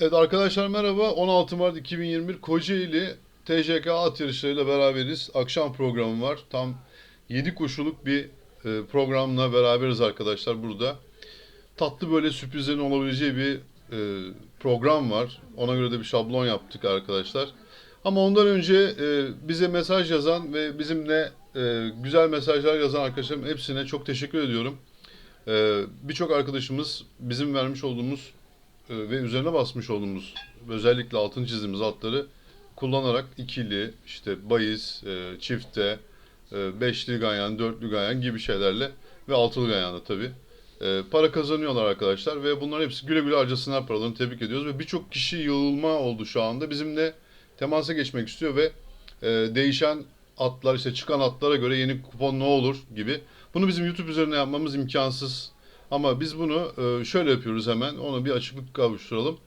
Evet arkadaşlar merhaba. 16 Mart 2021 Kocaeli TCK at yarışlarıyla beraberiz. Akşam programı var. Tam 7 koşuluk bir e, programla beraberiz arkadaşlar burada. Tatlı böyle sürprizlerin olabileceği bir e, program var. Ona göre de bir şablon yaptık arkadaşlar. Ama ondan önce e, bize mesaj yazan ve bizimle güzel mesajlar yazan arkadaşlarım hepsine çok teşekkür ediyorum. Birçok arkadaşımız bizim vermiş olduğumuz ve üzerine basmış olduğumuz özellikle altın çizdiğimiz atları kullanarak ikili, işte bahis, e, çifte, e, beşli ganyan, dörtlü ganyan gibi şeylerle ve altılı ganyanla tabii e, para kazanıyorlar arkadaşlar ve bunların hepsi güle güle harcasınlar paralarını tebrik ediyoruz ve birçok kişi yığılma oldu şu anda bizimle temasa geçmek istiyor ve e, değişen atlar işte çıkan atlara göre yeni kupon ne olur gibi. Bunu bizim YouTube üzerine yapmamız imkansız. Ama biz bunu e, şöyle yapıyoruz hemen. Ona bir açıklık kavuşturalım.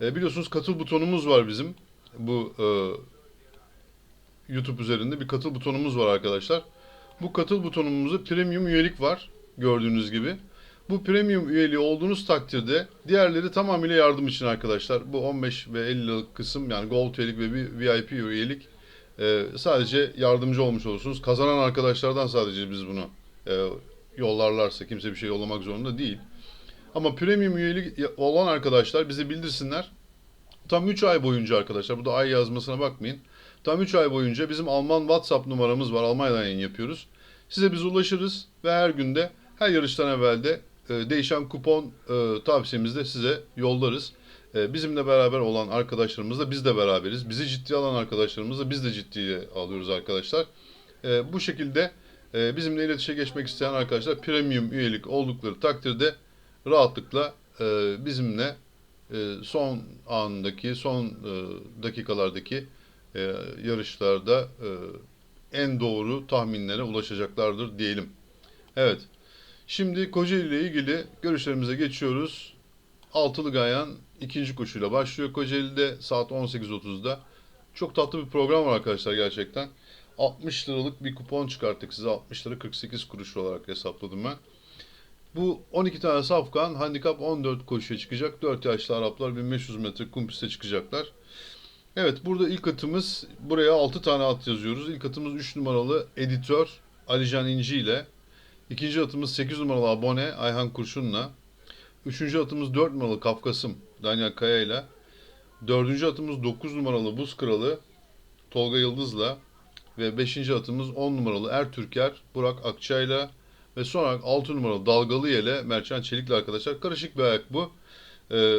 E, biliyorsunuz katıl butonumuz var bizim. Bu e, YouTube üzerinde bir katıl butonumuz var arkadaşlar. Bu katıl butonumuzda premium üyelik var gördüğünüz gibi. Bu premium üyeliği olduğunuz takdirde diğerleri tamamıyla yardım için arkadaşlar. Bu 15 ve 50 liralık kısım yani Gold üyelik ve bir VIP üyelik sadece yardımcı olmuş olursunuz. Kazanan arkadaşlardan sadece biz bunu yollarlarsa kimse bir şey yollamak zorunda değil. Ama premium üyelik olan arkadaşlar bize bildirsinler. Tam 3 ay boyunca arkadaşlar, burada ay yazmasına bakmayın. Tam 3 ay boyunca bizim Alman WhatsApp numaramız var. Almanya'dan yayın yapıyoruz. Size biz ulaşırız ve her günde, her yarıştan evvel de e, değişen kupon e, tavsiyemizi de size yollarız. E, bizimle beraber olan arkadaşlarımızla biz de beraberiz. Bizi ciddiye alan arkadaşlarımızla biz de ciddiye alıyoruz arkadaşlar. E, bu şekilde e, bizimle iletişime geçmek isteyen arkadaşlar premium üyelik oldukları takdirde rahatlıkla e, bizimle e, son andaki, son e, dakikalardaki yarışlarda en doğru tahminlere ulaşacaklardır diyelim. Evet. Şimdi Kocaeli ile ilgili görüşlerimize geçiyoruz. Altılı Gayan ikinci koşuyla başlıyor Kocaeli'de saat 18.30'da. Çok tatlı bir program var arkadaşlar gerçekten. 60 liralık bir kupon çıkarttık size. 60 lira 48 kuruş olarak hesapladım ben. Bu 12 tane safkan handikap 14 koşuya çıkacak. 4 yaşlı Araplar 1500 metre kum piste çıkacaklar. Evet burada ilk atımız buraya 6 tane at yazıyoruz. İlk atımız 3 numaralı editör Alican İnci ile. İkinci atımız 8 numaralı abone Ayhan Kurşun'la. Üçüncü atımız 4 numaralı Kafkasım Daniel Kaya ile. Dördüncü atımız 9 numaralı Buz Kralı Tolga Yıldız'la. Ve beşinci atımız 10 numaralı Ertürker Burak Akçay'la. Ve son olarak 6 numaralı Dalgalı ile Merçan Çelik'le arkadaşlar. Karışık bir ayak bu. Ee,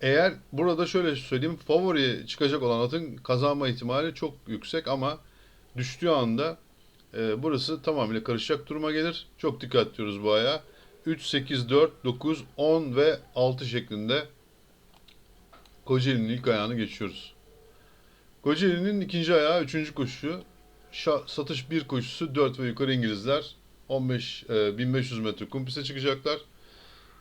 eğer burada şöyle söyleyeyim favori çıkacak olan atın kazanma ihtimali çok yüksek ama düştüğü anda e, burası tamamıyla karışacak duruma gelir. Çok dikkat diyoruz bu ayağa. 3, 8, 4, 9, 10 ve 6 şeklinde Kocaeli'nin ilk ayağını geçiyoruz. Kocaeli'nin ikinci ayağı, üçüncü koşusu. Şa- satış bir koşusu 4 ve yukarı İngilizler 15 e, 1500 metre kum piste çıkacaklar.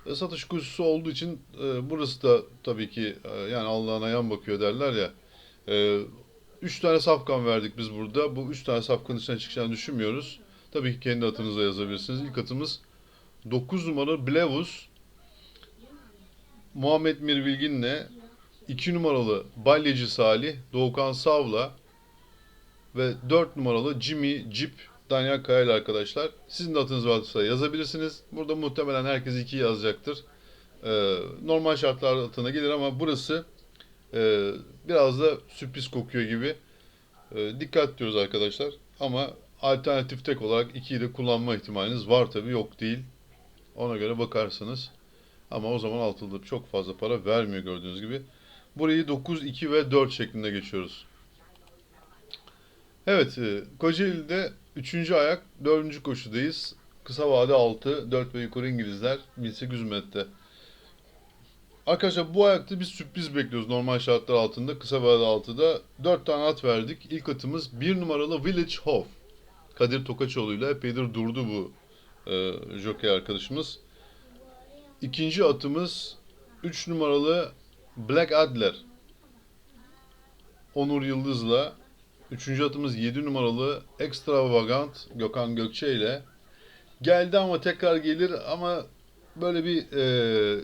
E, satış koşusu olduğu için e, burası da tabii ki e, yani Allah'ına yan bakıyor derler ya. E, üç tane safkan verdik biz burada. Bu üç tane safkanın içine çıkacağını düşünmüyoruz. Tabii ki kendi atınıza yazabilirsiniz. İlk atımız 9 numaralı Blevus. Muhammed Mir Bilgin'le 2 numaralı Balyacı Salih, Doğukan Sav'la ve 4 numaralı Jimmy Jeep Daniel Kaya'yla arkadaşlar. Sizin de atınız varsa yazabilirsiniz. Burada muhtemelen herkes 2 yazacaktır. Ee, normal şartlar atına gelir ama burası e, biraz da sürpriz kokuyor gibi. E, dikkat diyoruz arkadaşlar. Ama alternatif tek olarak 2'yi de kullanma ihtimaliniz var tabi yok değil. Ona göre bakarsınız. Ama o zaman altılı çok fazla para vermiyor gördüğünüz gibi. Burayı 9, 2 ve 4 şeklinde geçiyoruz. Evet, e, Kocaeli'de 3. ayak 4. koşudayız. Kısa vade 6, 4 ve yukarı İngilizler 1800 metre. Arkadaşlar bu ayakta bir sürpriz bekliyoruz normal şartlar altında. Kısa vade 6'da 4 tane at verdik. İlk atımız 1 numaralı Village Hof. Kadir Tokaçoğlu ile epeydir durdu bu e, jockey arkadaşımız. İkinci atımız 3 numaralı Black Adler. Onur Yıldız'la. Üçüncü atımız 7 numaralı Extravagant Gökhan Gökçe ile. Geldi ama tekrar gelir ama böyle bir e,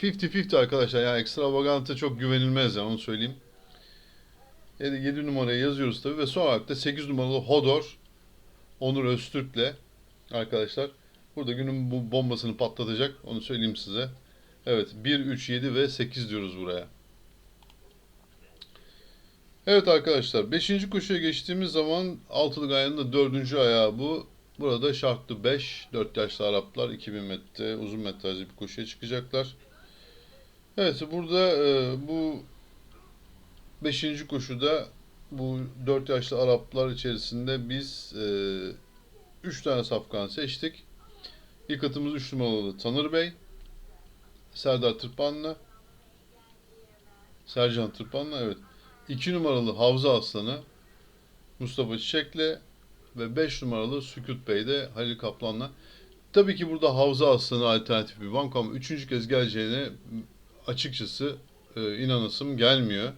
50-50 arkadaşlar. Yani ekstravagante çok güvenilmez ya onu söyleyeyim. 7 numaraya yazıyoruz tabii ve son olarak da 8 numaralı Hodor Onur Öztürk'le arkadaşlar. Burada günün bu bombasını patlatacak. Onu söyleyeyim size. Evet 1, 3, 7 ve 8 diyoruz buraya. Evet arkadaşlar 5. koşuya geçtiğimiz zaman altılı gayanın da 4. ayağı bu. Burada şartlı 5, 4 yaşlı Araplar 2000 metre uzun metrajlı bir koşuya çıkacaklar. Evet burada e, bu 5. koşuda bu 4 yaşlı Araplar içerisinde biz 3 tane safkan seçtik. İlk atımız 3 numaralı Tanır Bey, Serdar Tırpan'la, Sercan Tırpan'la evet. 2 numaralı Havza Aslanı, Mustafa Çiçek'le ve 5 numaralı Sükut Bey de Halil Kaplan'la. Tabii ki burada Havza Aslanı alternatif bir banko ama 3. kez geleceğine açıkçası e, inanasım gelmiyor.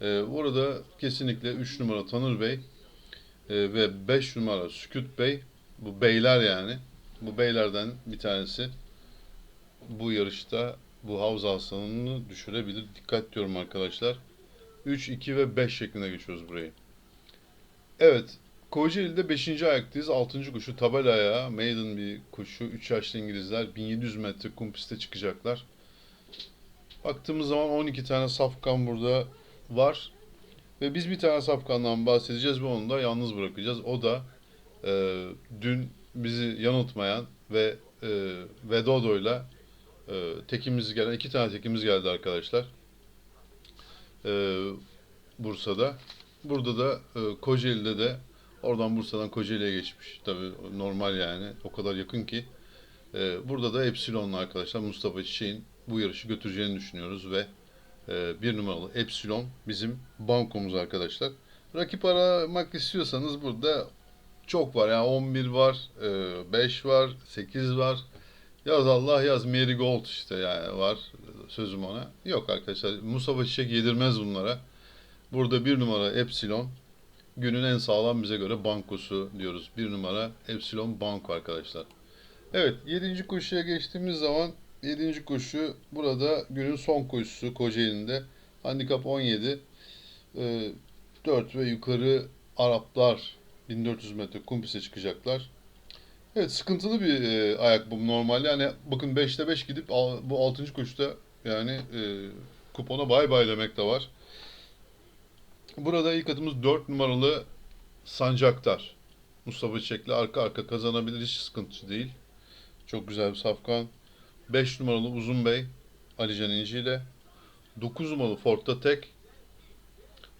E, orada kesinlikle 3 numara Tanır Bey e, ve 5 numara Sükut Bey bu beyler yani bu beylerden bir tanesi bu yarışta bu havza aslanını düşürebilir. Dikkat diyorum arkadaşlar. 3, 2 ve 5 şeklinde geçiyoruz burayı. Evet. Kocaeli'de 5. ayaktayız. 6. koşu tabela ayağı. Maiden bir koşu. 3 yaşlı İngilizler 1700 metre kum piste çıkacaklar. Baktığımız zaman 12 tane safkan burada var. Ve biz bir tane safkandan bahsedeceğiz ve onu da yalnız bırakacağız. O da e, dün bizi yanıltmayan ve e, Vedodo'yla e, tekimiz gelen, iki tane tekimiz geldi arkadaşlar. E, Bursa'da. Burada da e, Kocaeli'de de oradan Bursa'dan Kocaeli'ye geçmiş. Tabii normal yani. O kadar yakın ki. E, burada da Epsilon'la arkadaşlar Mustafa Çiçek'in bu yarışı götüreceğini düşünüyoruz ve e, bir numaralı Epsilon bizim bankomuz arkadaşlar. Rakip aramak istiyorsanız burada çok var. Yani 11 var, 5 var, 8 var. Yaz Allah yaz Marigold işte yani var sözüm ona. Yok arkadaşlar Mustafa Çiçek yedirmez bunlara. Burada bir numara Epsilon. Günün en sağlam bize göre bankosu diyoruz. Bir numara Epsilon Banko arkadaşlar. Evet 7. koşuya geçtiğimiz zaman 7. koşu burada günün son koşusu Kocaeli'nde. Handikap 17. 4 ve yukarı Araplar 1400 metre kum piste çıkacaklar. Evet sıkıntılı bir e, ayak bu normalde. Yani bakın 5'te 5 gidip al- bu 6. koşuda yani e, kupona bay bay demek de var. Burada ilk atımız 4 numaralı Sancaktar. Mustafa Çiçek'le arka arka kazanabilir hiç sıkıntı değil. Çok güzel bir safkan. 5 numaralı Uzun Bey Alican İnci ile 9 numaralı Fort'ta tek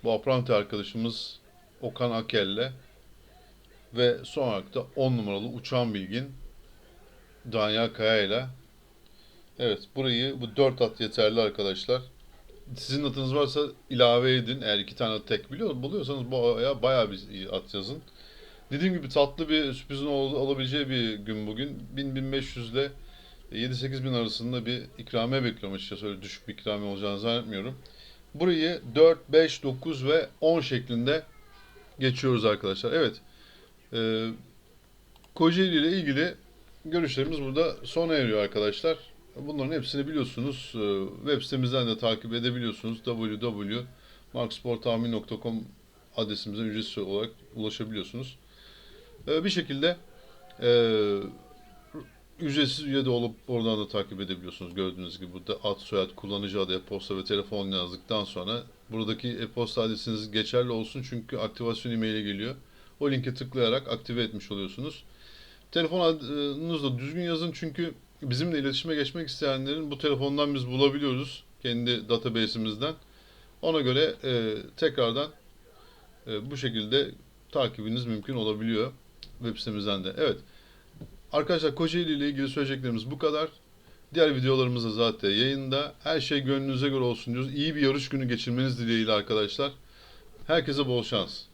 bu apranti arkadaşımız Okan Akel'le ve son olarak da 10 numaralı Uçan Bilgin Danyal Kaya ile Evet burayı bu 4 at yeterli arkadaşlar. Sizin atınız varsa ilave edin. Eğer iki tane tek biliyor buluyorsanız bu aya bayağı bir at yazın. Dediğim gibi tatlı bir sürprizin ol- olabileceği bir gün bugün. 1000-1500 ile 7-8 bin arasında bir ikramiye bekliyorum açıkçası. Öyle düşük bir ikramiye olacağını zannetmiyorum. Burayı 4, 5, 9 ve 10 şeklinde geçiyoruz arkadaşlar. Evet. Ee, Kocaeli ile ilgili görüşlerimiz burada sona eriyor arkadaşlar. Bunların hepsini biliyorsunuz. Ee, Web sitemizden de takip edebiliyorsunuz. www.marksporttahmin.com adresimize ücretsiz olarak ulaşabiliyorsunuz. Ee, Bir şekilde e, ücretsiz üye de olup oradan da takip edebiliyorsunuz. Gördüğünüz gibi burada ad, soyad, kullanıcı adı, e-posta ve telefon yazdıktan sonra buradaki e-posta adresiniz geçerli olsun çünkü aktivasyon e-maili geliyor. O linke tıklayarak aktive etmiş oluyorsunuz. Telefon adınızı düzgün yazın çünkü bizimle iletişime geçmek isteyenlerin bu telefondan biz bulabiliyoruz. Kendi database'imizden. Ona göre e, tekrardan e, bu şekilde takibiniz mümkün olabiliyor web sitemizden de. Evet. Arkadaşlar Kocaeli ile ilgili söyleyeceklerimiz bu kadar. Diğer videolarımız da zaten yayında. Her şey gönlünüze göre olsun diyoruz. İyi bir yarış günü geçirmeniz dileğiyle arkadaşlar. Herkese bol şans.